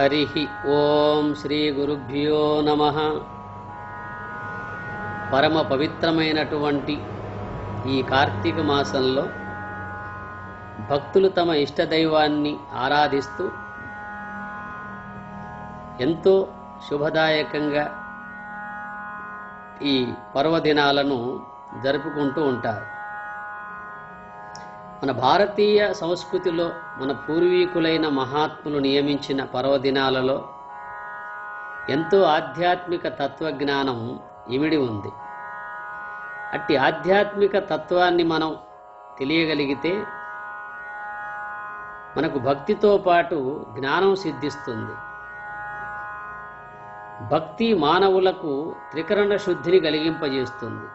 హరి ఓం శ్రీ గురుభ్యో నమ. పరమ పవిత్రమైనటువంటి ఈ కార్తీక మాసంలో భక్తులు తమ ఇష్టదైవాన్ని ఆరాధిస్తూ ఎంతో శుభదాయకంగా ఈ పర్వదినాలను జరుపుకుంటూ ఉంటారు. మన భారతీయ సంస్కృతిలో మన పూర్వీకులైన మహాత్ములు నియమించిన పర్వదినాలలో ఎంతో ఆధ్యాత్మిక తత్వజ్ఞానం ఇమిడి ఉంది. అట్టి ఆధ్యాత్మిక తత్వాన్ని మనం తెలియగలిగితే మనకు భక్తితో పాటు జ్ఞానం సిద్ధిస్తుంది. భక్తి మానవులకు త్రికరణ శుద్ధిని కలిగింపజేస్తుంది.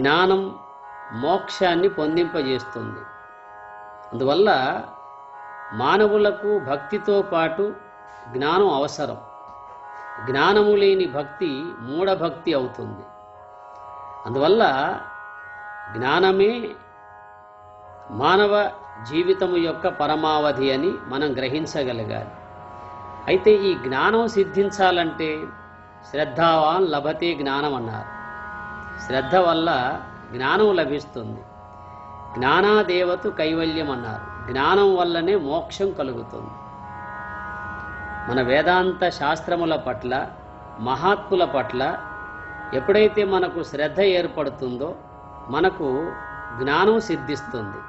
జ్ఞానం మోక్షాన్ని పొందింపజేస్తుంది. అందువల్ల మానవులకు భక్తితో పాటు జ్ఞానం అవసరం. జ్ఞానము లేని భక్తి మూఢభక్తి అవుతుంది. అందువల్ల జ్ఞానమే మానవ జీవితము యొక్క పరమావధి అని మనం గ్రహించగలగాలి. అయితే ఈ జ్ఞానం సిద్ధించాలంటే శ్రద్ధావాన్ లభతే జ్ఞానం అన్నారు శ్రద్ధ వల్ల జ్ఞానం లభిస్తుంది. జ్ఞానాదేవతు కైవల్యం అన్నారు జ్ఞానం వల్లనే మోక్షం కలుగుతుంది. మన వేదాంత శాస్త్రముల పట్ల మహాత్ముల పట్ల ఎప్పుడైతే మనకు శ్రద్ధ ఏర్పడుతుందో మనకు జ్ఞానం సిద్ధిస్తుంది.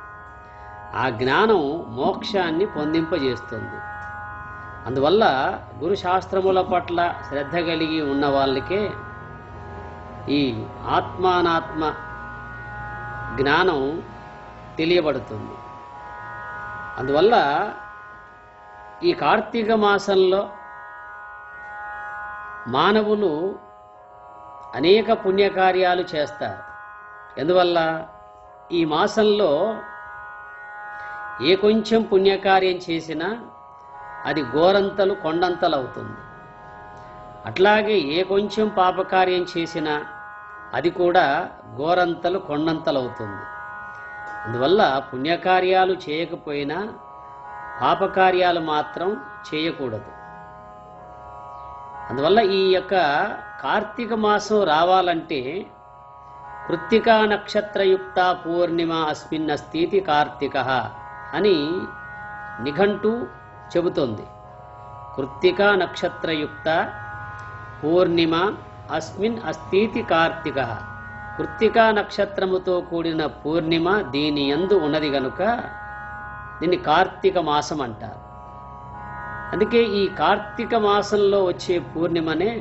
ఆ జ్ఞానం మోక్షాన్ని పొందింపజేస్తుంది. అందువల్ల గురు శాస్త్రముల పట్ల శ్రద్ధ కలిగి ఉన్న వాళ్ళకే ఈ ఆత్మానాత్మ జ్ఞానం తెలియబడుతుంది. అందువల్ల ఈ కార్తీక మాసంలో మానవులు అనేక పుణ్యకార్యాలు చేస్తారు. ఎందువల్ల? ఈ మాసంలో ఏ కొంచెం పుణ్యకార్యం చేసినా అది గోరంతలు కొండంతలు అవుతుంది. అట్లాగే ఏ కొంచెం పాపకార్యం చేసినా అది కూడా గోరంతలు కొండంతలవుతుంది. అందువల్ల పుణ్యకార్యాలు చేయకపోయినా పాపకార్యాలు మాత్రం చేయకూడదు. అందువల్ల ఈ యొక్క కార్తీక మాసం రావాలంటే కృత్తికా నక్షత్రయుక్త పూర్ణిమ అస్మిన్న స్థితి కార్తీక అని నిఘంటు చెబుతోంది. కృత్తికా నక్షత్రయుక్త పూర్ణిమ అస్మిన్ అస్తీతి కార్తీక కృత్తికా నక్షత్రముతో కూడిన పూర్ణిమ దీని ఎందు ఉన్నది గనుక దీన్ని కార్తీక మాసం అంటారు. అందుకే ఈ కార్తీక మాసంలో వచ్చే పూర్ణిమనే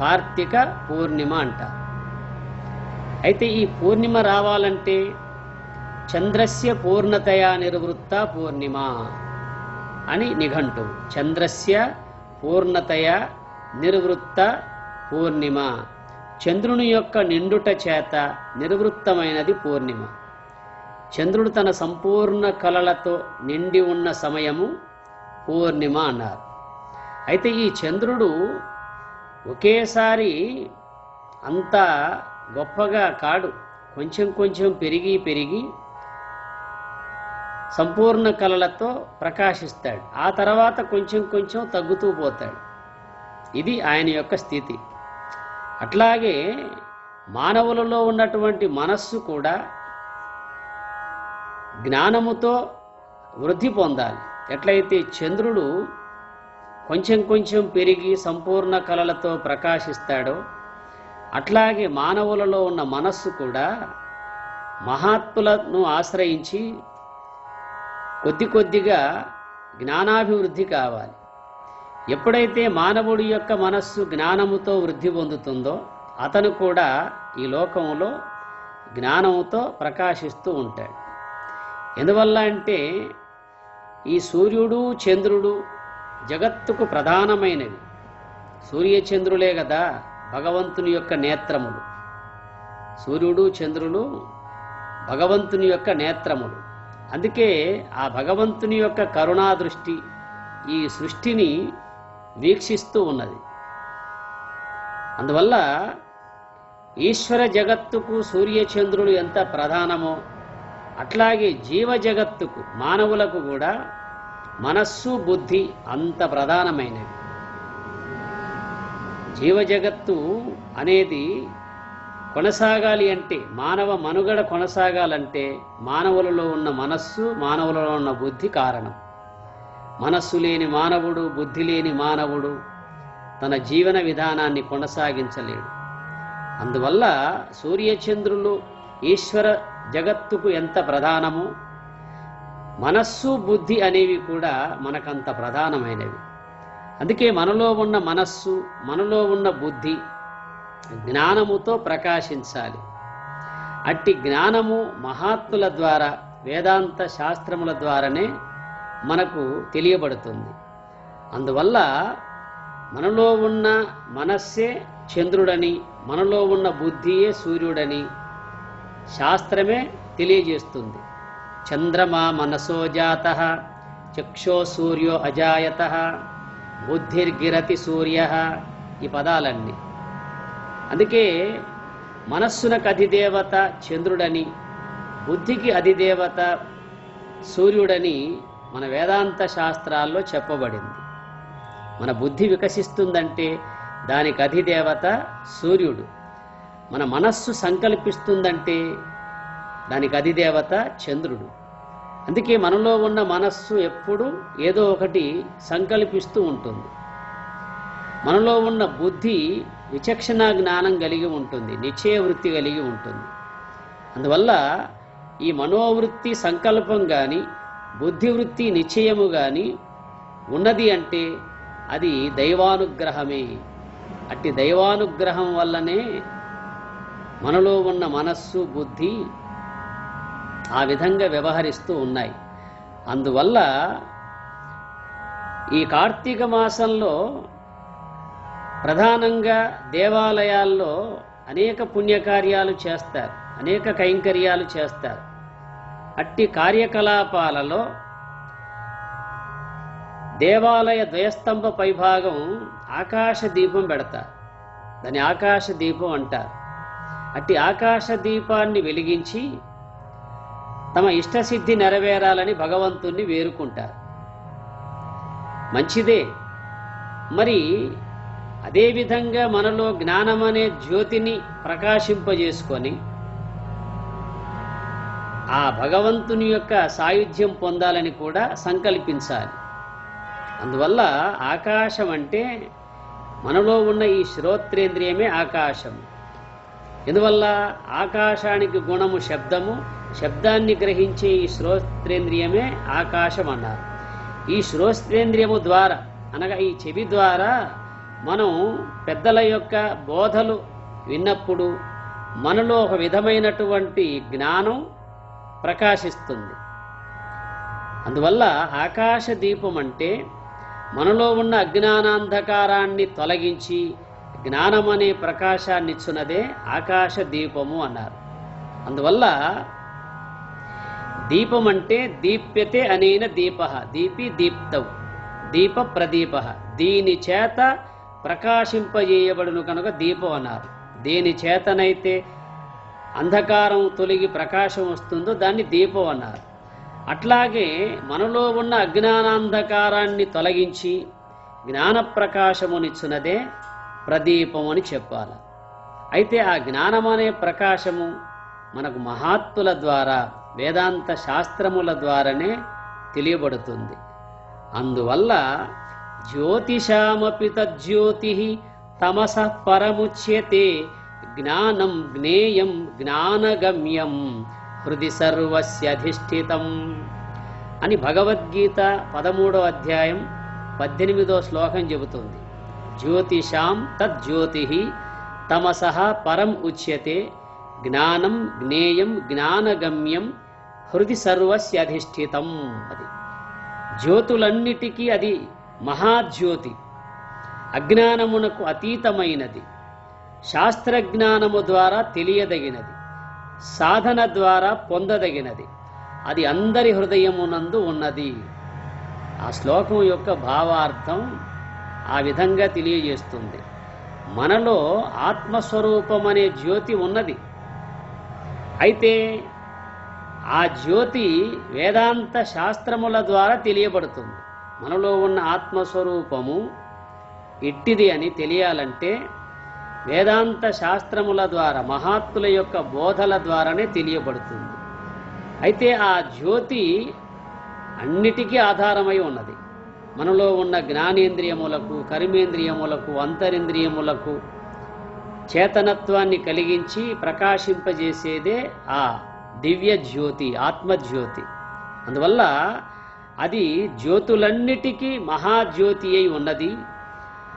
కార్తీక పూర్ణిమ అంటారు. అయితే ఈ పూర్ణిమ రావాలంటే చంద్రస్య పూర్ణతయా నిర్వృత్త పూర్ణిమ అని నిఘంటు చంద్రస్య పూర్ణతయ నిర్వృత్త పూర్ణిమ. చంద్రుని యొక్క నిండుట చేత నిర్వృత్తమైనది పూర్ణిమ. చంద్రుడు తన సంపూర్ణ కళలతో నిండి ఉన్న సమయము పూర్ణిమ అన్నారు. అయితే ఈ చంద్రుడు ఒకేసారి అంత గొప్పగా కాడు. కొంచెం కొంచెం పెరిగి పెరిగి సంపూర్ణ కళలతో ప్రకాశిస్తాడు. ఆ తర్వాత కొంచెం కొంచెం తగ్గుతూ పోతాడు. ఇది ఆయన యొక్క స్థితి. అట్లాగే మానవులలో ఉన్నటువంటి మనస్సు కూడా జ్ఞానముతో వృద్ధి పొందాలి. ఎట్లయితే చంద్రుడు కొంచెం కొంచెం పెరిగి సంపూర్ణ కళలతో ప్రకాశిస్తాడో అట్లాగే మానవులలో ఉన్న మనస్సు కూడా మహాత్ములను ఆశ్రయించి కొద్ది కొద్దిగా జ్ఞానాభివృద్ధి కావాలి. ఎప్పుడైతే మానవుడి యొక్క మనస్సు జ్ఞానముతో వృద్ధి పొందుతుందో అతను కూడా ఈ లోకంలో జ్ఞానముతో ప్రకాశిస్తూ ఉంటాడు. ఎందువల్ల అంటే ఈ సూర్యుడు చంద్రుడు జగత్తుకు ప్రధానమైనవి. సూర్యచంద్రులే కదా భగవంతుని యొక్క నేత్రములు. సూర్యుడు చంద్రులు భగవంతుని యొక్క నేత్రములు. అందుకే ఆ భగవంతుని యొక్క కరుణా దృష్టి ఈ సృష్టిని వీక్షిస్తూ ఉన్నది. అందువల్ల ఈశ్వర జగత్తుకు సూర్యచంద్రులు ఎంత ప్రధానమో అట్లాగే జీవ జగత్తుకు మానవులకు కూడా మనస్సు బుద్ధి అంత ప్రధానమైనవి. జీవ జగత్తు అనేది కొనసాగాలి అంటే మానవ మనుగడ కొనసాగాలంటే మానవులలో ఉన్న మనస్సు మానవులలో ఉన్న బుద్ధి కారణం. మనస్సు లేని మానవుడు బుద్ధి లేని మానవుడు తన జీవన విధానాన్ని కొనసాగించలేడు. అందువల్ల సూర్యచంద్రులు ఈశ్వర జగత్తుకు ఎంత ప్రధానమో మనస్సు బుద్ధి అనేవి కూడా మనకంత ప్రధానమైనవి. అందుకే మనలో ఉన్న మనస్సు మనలో ఉన్న బుద్ధి జ్ఞానముతో ప్రకాశించాలి. అట్టి జ్ఞానము మహాత్ముల ద్వారా వేదాంత శాస్త్రముల ద్వారానే మనకు తెలియబడుతుంది. అందువల్ల మనలో ఉన్న మనస్సే చంద్రుడని మనలో ఉన్న బుద్ధియే సూర్యుడని శాస్త్రమే తెలియజేస్తుంది. చంద్రమా మనసో జాత చక్షో సూర్యో అజాయత బుద్ధిర్గిరతి సూర్య ఈ పదాలన్నీ. అందుకే మనస్సునకు అధిదేవత చంద్రుడని బుద్ధికి అధిదేవత సూర్యుడని మన వేదాంత శాస్త్రాల్లో చెప్పబడింది. మన బుద్ధి వికసిస్తుందంటే దానికి అధిదేవత సూర్యుడు. మన మనస్సు సంకల్పిస్తుందంటే దానికి అధిదేవత చంద్రుడు. అందుకే మనలో ఉన్న మనస్సు ఎప్పుడు ఏదో ఒకటి సంకల్పిస్తూ ఉంటుంది. మనలో ఉన్న బుద్ధి విచక్షణ జ్ఞానం కలిగి ఉంటుంది నిశ్చయ వృత్తి కలిగి ఉంటుంది. అందువల్ల ఈ మనోవృత్తి సంకల్పం కానీ బుద్ధివృత్తి నిశ్చయము కానీ ఉన్నది అంటే అది దైవానుగ్రహమే. అట్టి దైవానుగ్రహం వల్లనే మనలో ఉన్న మనస్సు బుద్ధి ఆ విధంగా వ్యవహరిస్తూ ఉన్నాయి. అందువల్ల ఈ కార్తీక మాసంలో ప్రధానంగా దేవాలయాల్లో అనేక పుణ్యకార్యాలు చేస్తారు అనేక కైంకర్యాలు చేస్తారు. అట్టి కార్యకలాపాలలో దేవాలయ ద్వయస్తంభ పైభాగం ఆకాశ దీపం పెడతారు దాని ఆకాశ దీపం అంటారు. అట్టి ఆకాశ దీపాన్ని వెలిగించి తమ ఇష్టసిద్ధి నెరవేరాలని భగవంతుణ్ణి వేరుకుంటారు. మంచిదే. మరి అదేవిధంగా మనలో జ్ఞానం అనే జ్యోతిని ప్రకాశింపజేసుకొని ఆ భగవంతుని యొక్క సాయుధ్యం పొందాలని కూడా సంకల్పించాలి. అందువల్ల ఆకాశం అంటే మనలో ఉన్న ఈ శ్రోత్రేంద్రియమే ఆకాశం. ఎందువల్ల? ఆకాశానికి గుణము శబ్దము శబ్దాన్ని గ్రహించే ఈ శ్రోత్రేంద్రియమే ఆకాశం అన్నారు. ఈ శ్రోత్రేంద్రియము ద్వారా అనగా ఈ చెవి ద్వారా మనం పెద్దల యొక్క బోధలు విన్నప్పుడు మనలో ఒక విధమైనటువంటి జ్ఞానం ప్రకాశిస్తుంది. అందువల్ల ఆకాశ దీపం అంటే మనలో ఉన్న అజ్ఞానాంధకారాన్ని తొలగించి జ్ఞానం అనే ఆకాశ దీపము అన్నారు. అందువల్ల దీపం అంటే దీప్యతే అనేన దీప దీపి దీప్తవు దీప ప్రదీప దీని చేత ప్రకాశింపజేయబడును కనుక దీపం అన్నారు. దేని చేతనైతే అంధకారం తొలగి ప్రకాశం వస్తుందో దాన్ని దీపం అన్నారు. అట్లాగే మనలో ఉన్న అజ్ఞానాంధకారాన్ని తొలగించి జ్ఞాన ప్రకాశమునిచ్చినదే ప్రదీపం అని చెప్పాలి. అయితే ఆ జ్ఞానం అనే ప్రకాశము మనకు మహాత్ముల ద్వారా వేదాంత శాస్త్రముల ద్వారానే తెలియబడుతుంది. అందువల్ల జ్యోతిషామపి తజ్యోతి తమస పరముచ్యతే జ్ఞానం జ్ఞేయం జ్ఞానగమ్యం హృది సర్వస్యధిష్ఠితం అని భగవద్గీత పదమూడో అధ్యాయం పద్దెనిమిదో శ్లోకం చెబుతుంది. జ్యోతిషాం తజ్జ్యోతి తమస పరం ఉచ్యతే జ్ఞానం జ్ఞేయం జ్ఞానగమ్యం హృది సర్వస్యధిష్ఠితం అది. జ్యోతులన్నిటికీ అది మహాజ్యోతి. అజ్ఞానమునకు అతీతమైనది. శాస్త్రజ్ఞానము ద్వారా తెలియదగినది సాధన ద్వారా పొందదగినది. అది అందరి హృదయమునందు ఉన్నది. ఆ శ్లోకం యొక్క భావార్థం ఆ విధంగా తెలియజేస్తుంది. మనలో ఆత్మస్వరూపం అనే జ్యోతి ఉన్నది. అయితే ఆ జ్యోతి వేదాంత శాస్త్రముల ద్వారా తెలియబడుతుంది. మనలో ఉన్న ఆత్మస్వరూపము ఇట్టిది అని తెలియాలంటే వేదాంత శాస్త్రముల ద్వారా మహాత్ముల యొక్క బోధల ద్వారానే తెలియబడుతుంది. అయితే ఆ జ్యోతి అన్నిటికీ ఆధారమై ఉన్నది. మనలో ఉన్న జ్ఞానేంద్రియములకు కర్మేంద్రియములకు అంతరింద్రియములకు చేతనత్వాన్ని కలిగించి ప్రకాశింపజేసేదే ఆ దివ్య జ్యోతి ఆత్మజ్యోతి. అందువల్ల అది జ్యోతులన్నిటికీ మహాజ్యోతి అయి ఉన్నది.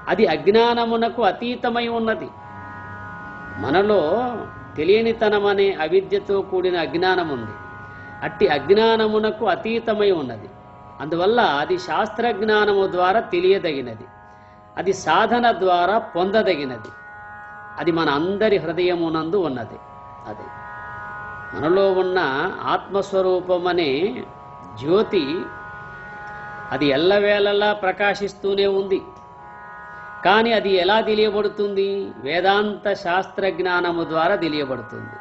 అది అజ్ఞానమునకు అతీతమై ఉన్నది. మనలో తెలియనితనం అనే అవిద్యతో కూడిన అజ్ఞానం ఉంది అట్టి అజ్ఞానమునకు అతీతమై ఉన్నది. అందువల్ల అది శాస్త్రజ్ఞానము ద్వారా తెలియదగినది. అది సాధన ద్వారా పొందదగినది. అది మన అందరి హృదయమునందు ఉన్నది. అది మనలో ఉన్న ఆత్మస్వరూపం అనే జ్యోతి అది ఎల్లవేళలా ప్రకాశిస్తూనే ఉంది. కానీ అది ఎలా తెలియబడుతుంది? వేదాంత శాస్త్ర జ్ఞానము ద్వారా తెలియబడుతుంది.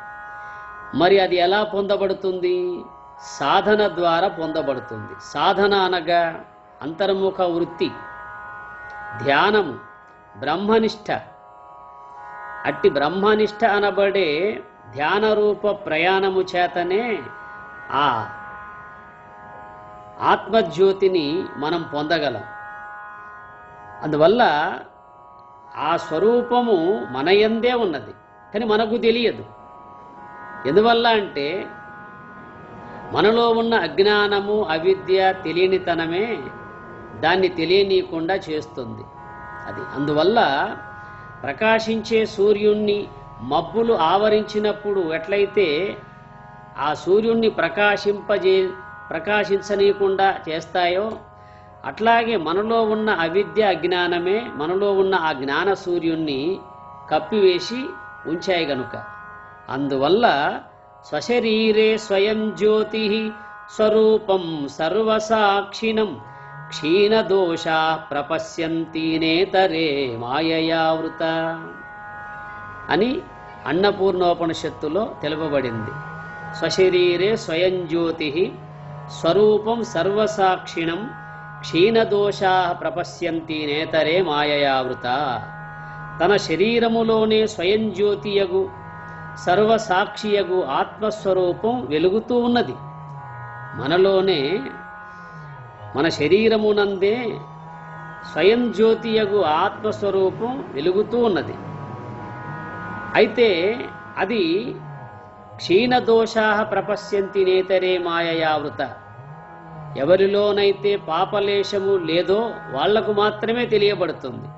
మరి అది ఎలా పొందబడుతుంది? సాధన ద్వారా పొందబడుతుంది. సాధన అనగా అంతర్ముఖ వృత్తి ధ్యానము బ్రహ్మనిష్ట. అట్టి బ్రహ్మనిష్ట అనబడే ధ్యానరూప ప్రయాణము చేతనే ఆ ఆత్మజ్యోతిని మనం పొందగలం. అందువల్ల ఆ స్వరూపము మనయందే ఉన్నది కానీ మనకు తెలియదు. ఎందువల్ల అంటే మనలో ఉన్న అజ్ఞానము అవిద్య తెలియనితనమే దాన్ని తెలియనీయకుండా చేస్తుంది. అది అందువల్ల ప్రకాశించే సూర్యుణ్ణి మబ్బులు ఆవరించినప్పుడు ఎట్లయితే ఆ సూర్యుణ్ణి ప్రకాశింపజే ప్రకాశించనీయకుండా చేస్తాయో అట్లాగే మనలో ఉన్న అవిద్య అజ్ఞానమే మనలో ఉన్న ఆ జ్ఞాన సూర్యుణ్ణి కప్పివేసి ఉంచాయి గనుక. అందువల్ల స్వశరీరే స్వయం జ్యోతి స్వరూపం సర్వసాక్షిణం. క్షీణదోషా ప్రపశ్యంతి నేతరే మాయయావృత అని అన్నపూర్ణోపనిషత్తులో తెలుపబడింది. స్వశరీరే స్వయం జ్యోతి స్వరూపం సర్వసాక్షిణం. క్షీణదోషా ప్రపశ్యంతి నేతరే మాయయావృత. తన శరీరములోనే స్వయం జ్యోతియగు సర్వసాక్షియగు ఆత్మస్వరూపం వెలుగుతూ ఉన్నది. మనలోనే మన శరీరమునందే స్వయం జ్యోతియగు ఆత్మస్వరూపం వెలుగుతూ ఉన్నది. అయితే అది క్షీణదోషా ప్రపశ్యంతి నేతరే మాయయావృత. ఎవరిలోనైతే పాపలేశము లేదో వాళ్ళకు మాత్రమే తెలియబడుతుంది.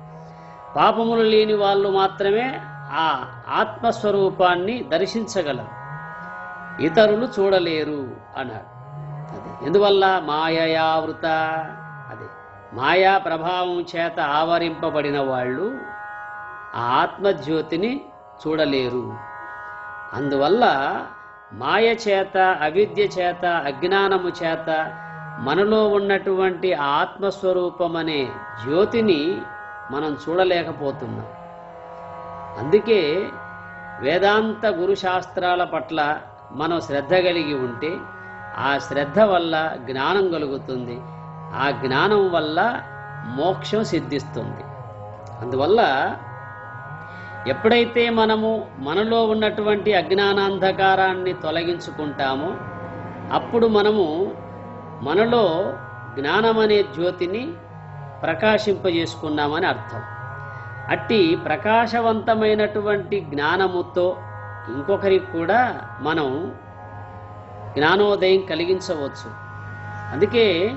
పాపములు లేని వాళ్ళు మాత్రమే ఆ ఆత్మస్వరూపాన్ని దర్శించగలరు. ఇతరులు చూడలేరు అన్నాడు. అదే. ఎందువల్ల? మాయయావృత. అదే. మాయా ప్రభావం చేత ఆవరింపబడిన వాళ్ళు ఆ ఆత్మజ్యోతిని చూడలేరు. అందువల్ల మాయ చేత అవిద్య చేత అజ్ఞానము చేత మనలో ఉన్నటువంటి ఆత్మస్వరూపం అనే జ్యోతిని మనం చూడలేకపోతున్నాం. అందుకే వేదాంత గురు శాస్త్రాల పట్ల మనం శ్రద్ధ కలిగి ఉంటే ఆ శ్రద్ధ వల్ల జ్ఞానం కలుగుతుంది. ఆ జ్ఞానం వల్ల మోక్షం సిద్ధిస్తుంది. అందువల్ల ఎప్పుడైతే మనము మనలో ఉన్నటువంటి అజ్ఞానాంధకారాన్ని తొలగించుకుంటామో అప్పుడు మనము మనలో జ్ఞానం అనే జ్యోతిని ప్రకాశింపజేసుకున్నామని అర్థం. అట్టి ప్రకాశవంతమైనటువంటి జ్ఞానముతో ఇంకొకరికి కూడా మనం జ్ఞానోదయం కలిగించవచ్చు. అందుకే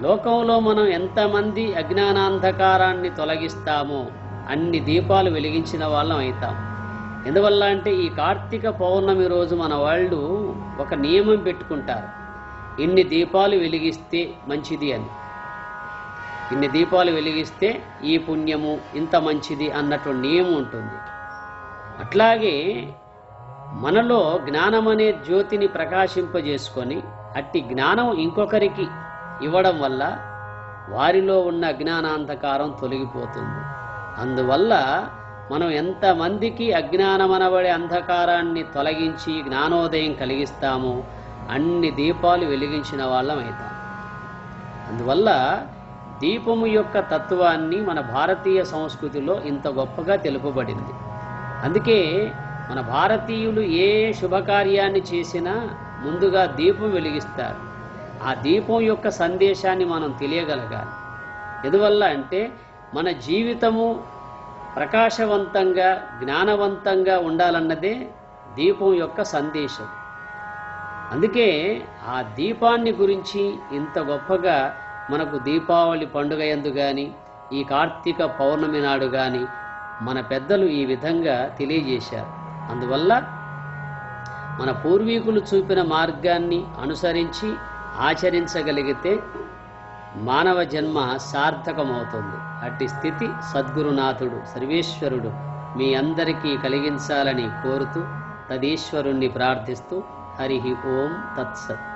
లోకంలో మనం ఎంతమంది అజ్ఞానాంధకారాన్ని తొలగిస్తామో అన్ని దీపాలు వెలిగించిన వాళ్ళం అవుతాం. ఎందువల్ల అంటే ఈ కార్తీక పౌర్ణమి రోజు మన వాళ్ళు ఒక నియమం పెట్టుకుంటారు. ఇన్ని దీపాలు వెలిగిస్తే మంచిది అని. ఇన్ని దీపాలు వెలిగిస్తే ఈ పుణ్యము ఇంత మంచిది అన్నట్టు నియమం ఉంటుంది. అట్లాగే మనలో జ్ఞానం అనే జ్యోతిని ప్రకాశింపజేసుకొని అట్టి జ్ఞానం ఇంకొకరికి ఇవ్వడం వల్ల వారిలో ఉన్న అజ్ఞానాంధకారం తొలగిపోతుంది. అందువల్ల మనం ఎంతమందికి అజ్ఞానమనబడే అంధకారాన్ని తొలగించి జ్ఞానోదయం కలిగిస్తామో అన్ని దీపాలు వెలిగించిన వాళ్ళం అవుతాం. అందువల్ల దీపము యొక్క తత్వాన్ని మన భారతీయ సంస్కృతిలో ఇంత గొప్పగా తెలుపబడింది. అందుకే మన భారతీయులు ఏ శుభకార్యాన్ని చేసినా ముందుగా దీపం వెలిగిస్తారు. ఆ దీపం యొక్క సందేశాన్ని మనం తెలియగలగాలి. ఎందువల్ల అంటే మన జీవితము ప్రకాశవంతంగా జ్ఞానవంతంగా ఉండాలన్నదే దీపం యొక్క సందేశం. అందుకే ఆ దీపాన్ని గురించి ఇంత గొప్పగా మనకు దీపావళి పండుగ ఎందు కానీ ఈ కార్తీక పౌర్ణమి నాడు కానీ మన పెద్దలు ఈ విధంగా తెలియజేశారు. అందువల్ల మన పూర్వీకులు చూపిన మార్గాన్ని అనుసరించి ఆచరించగలిగితే మానవ జన్మ సార్థకమవుతుంది. అట్టి స్థితి సద్గురునాథుడు సర్వేశ్వరుడు మీ అందరికీ కలిగించాలని కోరుతూ తదీశ్వరుణ్ణి ప్రార్థిస్తూ హరి ఓం తత్సత్